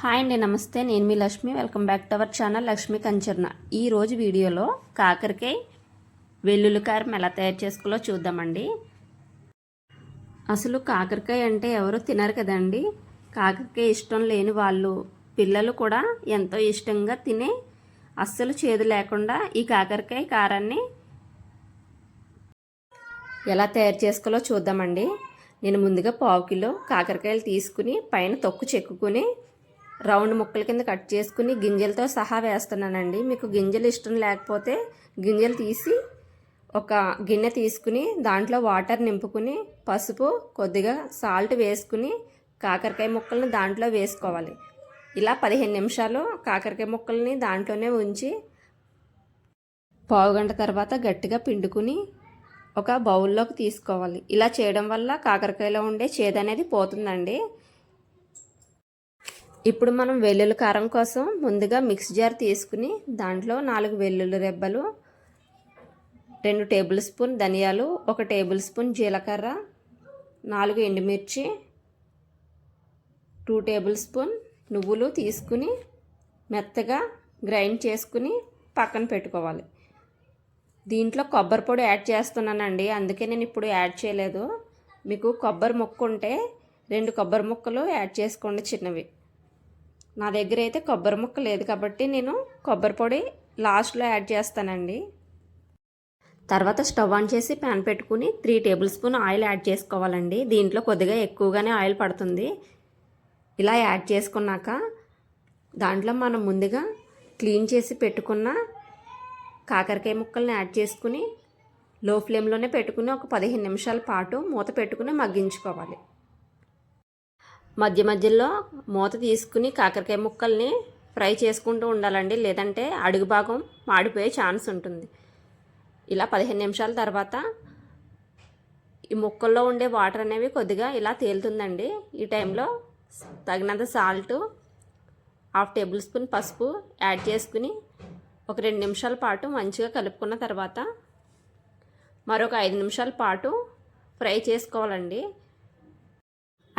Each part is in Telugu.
హాయ్ అండి నమస్తే. నేను మీ Lakshmi. Welcome back to our channel Lakshmi Kancharna. ఈ రోజు వీడియోలో కాకరకాయ వెల్లుల్లి కారం ఎలా తయారు చేసుకోవాలో చూద్దామండి. అసలు కాకరకాయ అంటే ఎవరు తినరు కదండి. కాకరకాయ ఇష్టం లేని వాళ్ళు పిల్లలు కూడా ఎంతో ఇష్టంగా తినే అస్సలు చేదు లేకుండా ఈ కాకరకాయ కారాన్ని ఎలా తయారు చేసుకోవాలో చూద్దామండి. నేను ముందుగా పావు కిలో కాకరకాయలు తీసుకుని పైన తొక్కు చెక్కుని రౌండ్ ముక్కల కింద కట్ చేసుకుని గింజలతో సహా వేస్తున్నానండి. మీకు గింజలు ఇష్టం లేకపోతే గింజలు తీసి ఒక గిన్నె తీసుకుని దాంట్లో వాటర్ నింపుకుని పసుపు కొద్దిగా సాల్ట్ వేసుకుని కాకరకాయ ముక్కల్ని దాంట్లో వేసుకోవాలి. ఇలా పదిహేను నిమిషాలు కాకరకాయ ముక్కల్ని దాంట్లోనే ఉంచి పావు గంట తర్వాత గట్టిగా పిండుకుని ఒక బౌల్లోకి తీసుకోవాలి. ఇలా చేయడం వల్ల కాకరకాయలో ఉండే చేదు అనేది పోతుందండి. ఇప్పుడు మనం వెల్లుల్లి కారం కోసం ముందుగా మిక్స్ జార్ తీసుకుని దాంట్లో నాలుగు వెల్లుల్లి రెబ్బలు రెండు టేబుల్ స్పూన్ ధనియాలు ఒక టేబుల్ స్పూన్ జీలకర్ర నాలుగు ఎండుమిర్చి టూ టేబుల్ స్పూన్ నువ్వులు తీసుకుని మెత్తగా గ్రైండ్ చేసుకుని పక్కన పెట్టుకోవాలి. దీంట్లో కొబ్బరి పొడి యాడ్ చేస్తున్నానండి అందుకే నేను ఇప్పుడు యాడ్ చేయలేదు. మీకు కొబ్బరి ముక్క ఉంటే రెండు కొబ్బరి ముక్కలు యాడ్ చేసుకోండి చిన్నవి. నా దగ్గర అయితే కొబ్బరి ముక్క లేదు కాబట్టి నేను కొబ్బరి పొడి లాస్ట్లో యాడ్ చేస్తానండి. తర్వాత స్టవ్ ఆన్ చేసి ప్యాన్ పెట్టుకుని three tablespoon oil add చేసుకోవాలండి. దీంట్లో కొద్దిగా ఎక్కువగానే ఆయిల్ పడుతుంది. ఇలా యాడ్ చేసుకున్నాక దాంట్లో మనం ముందుగా క్లీన్ చేసి పెట్టుకున్న కాకరకాయ ముక్కల్ని యాడ్ చేసుకుని లో ఫ్లేమ్లోనే పెట్టుకుని ఒక పదిహేను నిమిషాల పాటు మూత పెట్టుకుని మగ్గించుకోవాలి. మధ్య మధ్యలో మూత తీసుకుని కాకరకాయ ముక్కల్ని ఫ్రై చేసుకుంటూ ఉండాలండి. లేదంటే అడుగు భాగం మాడిపోయే ఛాన్స్ ఉంటుంది. ఇలా పదిహేను నిమిషాల తర్వాత ఈ ముక్కల్లో ఉండే వాటర్ అనేవి కొద్దిగా ఇలా తేలుతుందండి. ఈ టైంలో తగినంత సాల్ట్ హాఫ్ టేబుల్ స్పూన్ పసుపు యాడ్ చేసుకుని ఒక రెండు నిమిషాల పాటు మంచిగా కలుపుకున్న తర్వాత మరొక ఐదు నిమిషాల పాటు ఫ్రై చేసుకోవాలండి.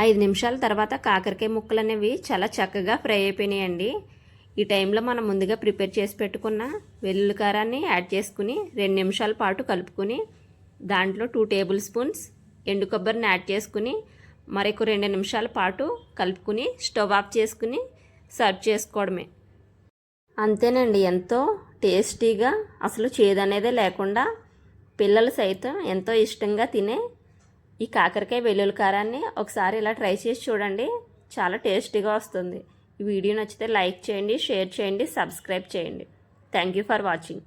ఐదు నిమిషాల తర్వాత కాకరకాయ ముక్కలు అనేవి చాలా చక్కగా ఫ్రై అయిపోయినాయండి. ఈ టైంలో మనం ముందుగా ప్రిపేర్ చేసి పెట్టుకున్న వెల్లుల్లి కారాన్ని యాడ్ చేసుకుని రెండు నిమిషాల పాటు కలుపుకొని దాంట్లో టూ టేబుల్ స్పూన్స్ ఎండు కొబ్బరిని యాడ్ చేసుకుని మరొక రెండు నిమిషాల పాటు కలుపుకుని స్టవ్ ఆఫ్ చేసుకుని సర్వ్ చేసుకోవడమే. అంతేనండి ఎంతో టేస్టీగా అసలు చేదనేదే లేకుండా పిల్లలు సైతం ఎంతో ఇష్టంగా తినే ఈ కాకరకాయ వెల్లుల్లి కారాన్ని ఒకసారి ఇలా ట్రై చేసి చూడండి. చాలా టేస్టీగా వస్తుంది. ఈ వీడియో నచ్చితే లైక్ చేయండి షేర్ చేయండి సబ్స్క్రైబ్ చేయండి. Thank you for watching